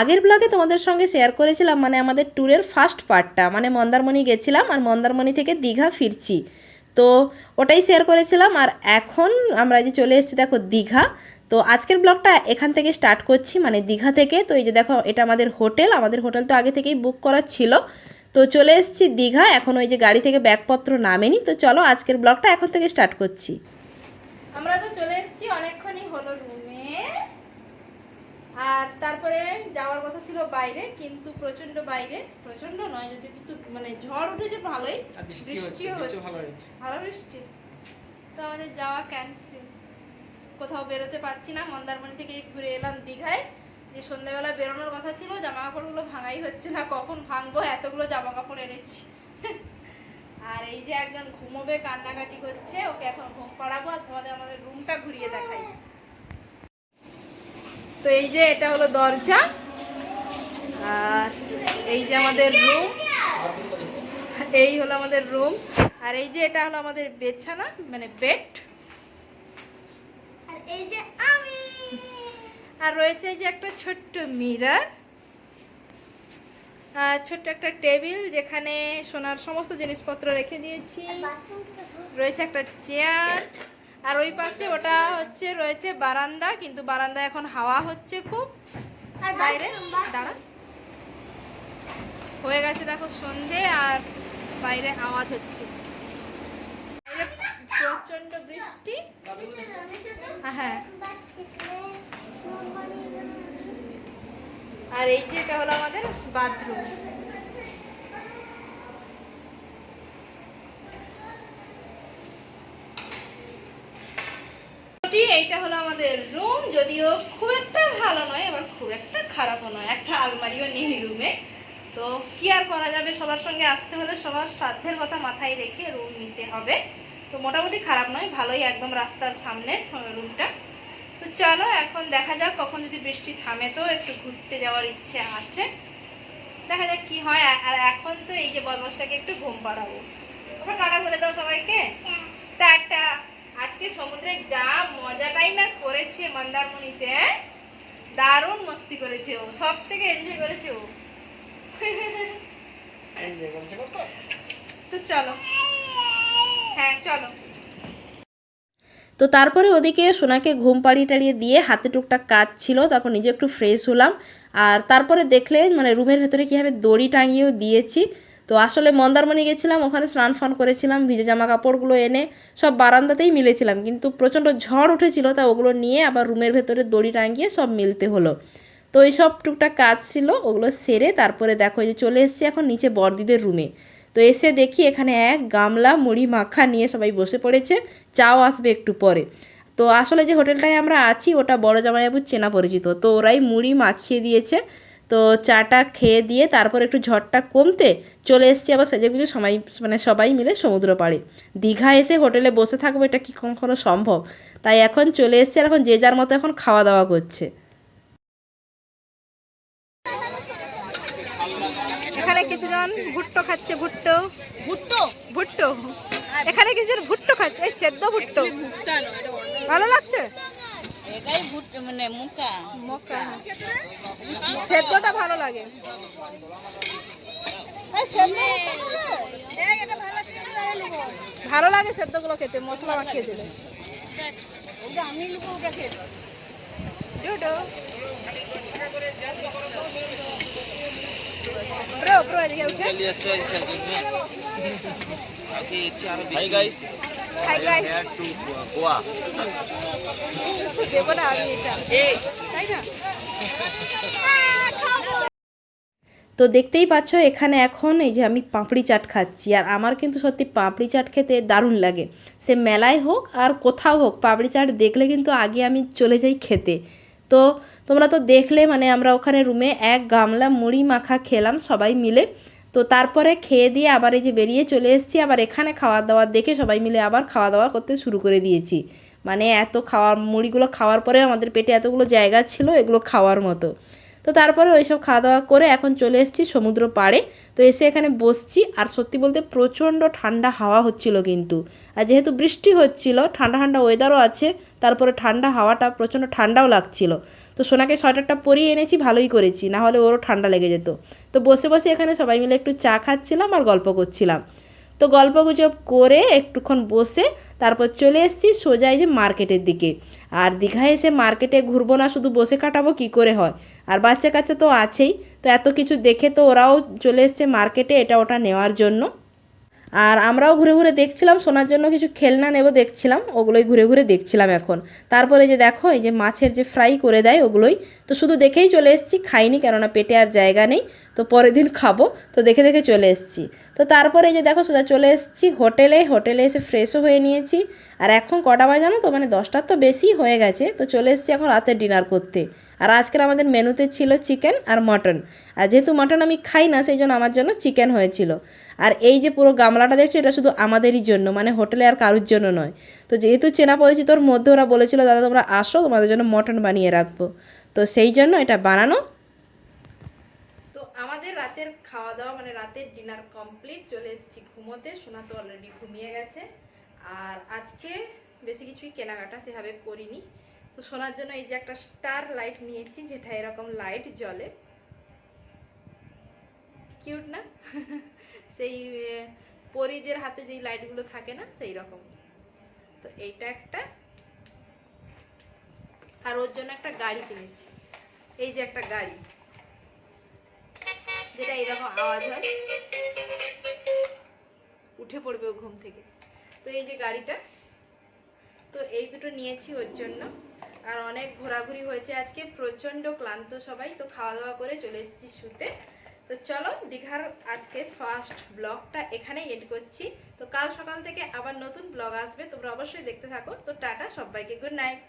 আগের ব্লগে তোমাদের সঙ্গে শেয়ার করেছিলাম মানে আমাদের ট্যুরের ফার্স্ট পার্টটা মানে মন্দারমণি গেছিলাম আর মন্দারমণি থেকে দীঘা ফিরছি। তো ওটাই শেয়ার করেছিলাম আর এখন আমরা যে চলে এসেছি, দেখো দীঘা। তো আজকের ব্লগটা এখান থেকে স্টার্ট করছি মানে দীঘা থেকে। তো এই যে দেখো, এটা আমাদের হোটেল আমাদের হোটেল তো আগে থেকেই বুক করা ছিল। তো চলে এসেছি দীঘা। এখন ওই যে গাড়ি থেকে ব্যাগপত্র নামেনি। তো চলো আজকের ব্লগটা এখন থেকে স্টার্ট করছি। আমরা তো চলে এসেছি, অনেকক্ষণই হলো রুমে আর তারপরে যাওয়ার কথা ছিল বাইরে কিন্তু প্রচণ্ড বাইরে প্রচণ্ড নয় যদি কিন্তু মানে ঝড় উঠেছে ভালোই বৃষ্টি বৃষ্টিও হচ্ছে। ভালো বৃষ্টি। তো আমাদের যাওয়া ক্যান্সেল কোথাও বেরোতে পারছি না মন্দারমণি থেকে ঘুরে এলাম দীঘায়। যে সন্ধ্যাবেলা বেরোনোর কথা ছিল জামা কাপড়গুলো ভাঙাই হচ্ছে না কখন ভাঙবো এতগুলো জামা কাপড় এনেছি। আর এই যে একজন ঘুমোবে কান্নাকাটি করছে ওকে এখন ঘুম পাড়াবো আর তোমাদের আমাদের রুমটা ঘুরিয়ে দেখাই। তো এই যে এটা হলো দরজা। আর এই যে আমাদের রুম এই হলো আমাদের রুম আর এই যে এটা হলো আমাদের বিছানা মানে বেড আর এই যে আমি। আর রয়েছে এই যে একটা ছোট্ট মিরার আর ছোট্ট একটা টেবিল যেখানে সোনার সমস্ত জিনিসপত্র রেখে দিয়েছি। রয়েছে একটা চেয়ার আর ওই পাশে ওটা হচ্ছে রয়েছে বারান্দা কিন্তু বারান্দা এখন হাওয়া হচ্ছে খুব। বাইরে। দাঁড়া। হয়ে গেছে দেখো সন্ধে আর বাইরে আওয়াজ হচ্ছে। বাইরে প্রচণ্ড বৃষ্টি। হ্যাঁ। আর এই যে এটা হলো আমাদের বাথরুম এইটা হলো আমাদের রুম যদিও খুব একটা ভালো নয় আবার খুব একটা খারাপও নয়। একটা আলমারিও নেই রুমে তো কি আর করা যাবে? সবার সঙ্গে আসতে হলে সবার সাধ্যের কথা মাথায় রেখে রুম নিতে হবে। তো মোটামুটি খারাপ নয় ভালোই একদম রাস্তার সামনে রুমটা তো চলো এখন দেখা যাক কখন যদি বৃষ্টি থামে তো একটু ঘুরতে যাওয়ার ইচ্ছে আছে। দেখা যাক কি হয়। আর এখন তো এই যে বদমাসটাকে একটু ঘুম পাড়াবো। ওটা টাটা করে দাও সবাইকে। টাটা। আজকে সমুদ্রে যা মজাটাই না করেছে মন্দারমণিতে হ্যাঁ? দারুণ মস্তি করেছে ও সব থেকে এনজয় করেছে ও Enjoy করছে কত? তো চলো হ্যাঁ চলো তো তারপরে ওদিকে সোনাকে ঘুম পাড়িয়ে টাড়িয়ে দিয়ে হাতে টুকটাক কাজ ছিল তারপর নিজে একটু ফ্রেশ হলাম আর তারপরে দেখলে মানে রুমের ভেতরে কীভাবে দড়ি টাঙিয়েও দিয়েছি তো আসলে মন্দারমণি গেছিলাম, ওখানে স্নান ফান করেছিলাম, ভিজে জামা কাপড়গুলো এনে সব বারান্দাতেই মিলেছিলাম। কিন্তু প্রচণ্ড ঝড় উঠেছিল, তা ওগুলো নিয়ে আবার রুমের ভেতরে দড়ি টাঙিয়ে সব মিলতে হলো। তো এই সব টুকটাক কাজ ছিল, ওগুলো সেরে তারপরে দেখো যে চলে এসেছি এখন নিচে বর্দিদের রুমে। তো এসে দেখি এখানে এক গামলা মুড়ি মাখা নিয়ে সবাই বসে পড়েছে, চাও আসবে একটু পরে। তো আসলে যে হোটেলটায় আমরা আছি, ওটা বড় জামাইবাবুর চেনা পরিচিত। তো ওরাই মুড়ি মাখিয়ে দিয়েছে তো চাটা খেয়ে দিয়ে তারপর একটু ঝড়টা কমতে চলে এসেছি আবার সেজে গুজে সবাই মানে সবাই মিলে সমুদ্র পাড়ে। দীঘা এসে হোটেলে বসে থাকব এটা কি কখনো সম্ভব? তাই এখন চলে এসেছি আর এখন যে যার মতো এখন খাওয়া দাওয়া করছে। এখানে কিছুজন ভুট্টো খাচ্ছে ভুট্টো। ভুট্টো? ভুট্টো। এখানে কিছুজন ভুট্টো খাচ্ছে সেদ্ধ ভুট্টো। ভালো লাগছে? এটাই ভুট মানে মুকা মক্কা সেদ্ধটা ভালো লাগে। ভালো লাগে সেদ্ধগুলো খেতে মশলা মাখিয়ে দিলে। আমি লোক ওটা Bro, bro, Hi, guys. Here to Goa. দেবো না আমি এটা। তাই না? তো দেখতেই পাচ্ছ এখানে এখন এই যে আমি পাঁপড়ি চাট খাচ্ছি আর আমার কিন্তু সত্যি পাঁপড়ি চাট খেতে দারুণ লাগে সে মেলায় হোক আর কোথাও হোক পাঁপড়ি চাট দেখলে কিন্তু আগে আমি চলে যাই খেতে তো তোমরা তো দেখলে মানে আমরা ওখানে রুমে এক গামলা মুড়ি মাখা খেলাম সবাই মিলে তো তারপরে খেয়ে দিয়ে আবার এই যে বেরিয়ে চলে এসেছি, আবার এখানে খাওয়া দাওয়া দেখে সবাই মিলে আবার খাওয়া দাওয়া করতে শুরু করে দিয়েছি। মানে এত খাওয়ার, মুড়িগুলো খাওয়ার পরে আমাদের পেটে এতগুলো জায়গা ছিল এগুলো খাওয়ার মতো। তো তারপরে ওইসব খাওয়া দাওয়া করে এখন চলে এসেছি সমুদ্র পাড়ে তো এসে এখানে বসছি। আর সত্যি বলতে প্রচণ্ড ঠান্ডা হাওয়া হচ্ছিল কিন্তু। আর যেহেতু বৃষ্টি হচ্ছিল, ঠান্ডা ঠান্ডা ওয়েদারও আছে, তারপরে ঠান্ডা হাওয়াটা প্রচণ্ড ঠান্ডাও লাগছিল। তো সোনাকে সোয়েটারটা পরিয়ে এনেছি, ভালোই করেছি, না হলে ওরও ঠান্ডা লেগে যেত। তো বসে বসে এখানে সবাই মিলে একটু চা খাচ্ছিলাম আর গল্প করছিলাম। তো গল্প গুজব করে একটুক্ষণ বসে তারপর চলে এসেছি সোজা এই যে মার্কেটের দিকে। আর দীঘায় এসে মার্কেটে ঘুরবো না, শুধু বসে কাটাবো, কি করে হয়? আর বাচ্চা কাচ্চা তো আছেই, তো এত কিছু দেখে তো ওরাও চলে এসছে মার্কেটে, এটা ওটা নেওয়ার জন্য। আর আমরাও ঘুরে ঘুরে দেখছিলাম শোনার জন্য কিছু খেলনা নেব দেখছিলাম, ওগুলোই ঘুরে ঘুরে দেখছিলাম এখন। তারপরে যে দেখো, এই যে মাছের যে ফ্রাই করে দেয় ওগুলোই, তো শুধু দেখেই চলে এসেছি, খাইনি কেননা পেটে আর জায়গা নেই, তো পরের দিন খাব, তো দেখে দেখে চলে এসেছি। তো তারপরে যে দেখো সোজা চলে এসেছি হোটেলে হোটেলে এসে ফ্রেশও হয়ে নিয়েছি। আর এখন কটা বাজে জানো তো? মানে দশটার তো বেশি হয়ে গেছে। তো চলে এসেছি এখন রাতের ডিনার করতে। আর আজকের আমাদের মেনুতে ছিল চিকেন আর মটন আর যেহেতু মটন আমি খাই না, সেই জন্য আমার জন্য চিকেন হয়েছিল। আর এই যে পুরো গামলাটা দেখছ, এটা শুধু আমাদেরই জন্য মানে হোটেলে আর কারুর জন্য নয়। তো যেহেতু চেনা পরিচিতর মধ্যে ওরা বলেছিল, দাদা, তোমরা আসো, তোমাদের জন্য মটন বানিয়ে রাখব। তো সেই জন্য এটা বানানো আমাদের রাতের খাওয়া দাওয়া মানে রাতের ডিনার কমপ্লিট চলে এসেছি ঘুমোতে। সোনা তো অলরেডি ঘুমিয়ে গেছে। আর আজকে বেশি কিছুই কেনাকাটা সেভাবে করিনি। তো সোনার জন্য এই যে একটা স্টার লাইট নিয়েছি, যেটা এরকম লাইট জ্বলে। কিউট না? সেই পরীদের হাতে যেই লাইটগুলো থাকে না, সেই রকম। তো এইটা একটা। আর ওর জন্য একটা গাড়ি কিনেছি। এই যে একটা গাড়ি। যেটা এরকম আওয়াজ হয়, উঠে পড়বে ও ঘুম থেকে। তো এই যে গাড়িটা, তো এই দুটো নিয়েছি ওর জন্য। আর অনেক ঘোরাঘুরি হয়েছে আজকে প্রচণ্ড ক্লান্ত সবাই, তো খাওয়া দাওয়া করে চলে এসেছি শুতে। তো চলো, দীঘার আজকে ফার্স্ট ব্লগটা এখানেই এড করছি। তো কাল সকাল থেকে আবার নতুন ব্লগ আসবে, তোমরা অবশ্যই দেখতে থাকো। তো টাটা সবাইকে গুড নাইট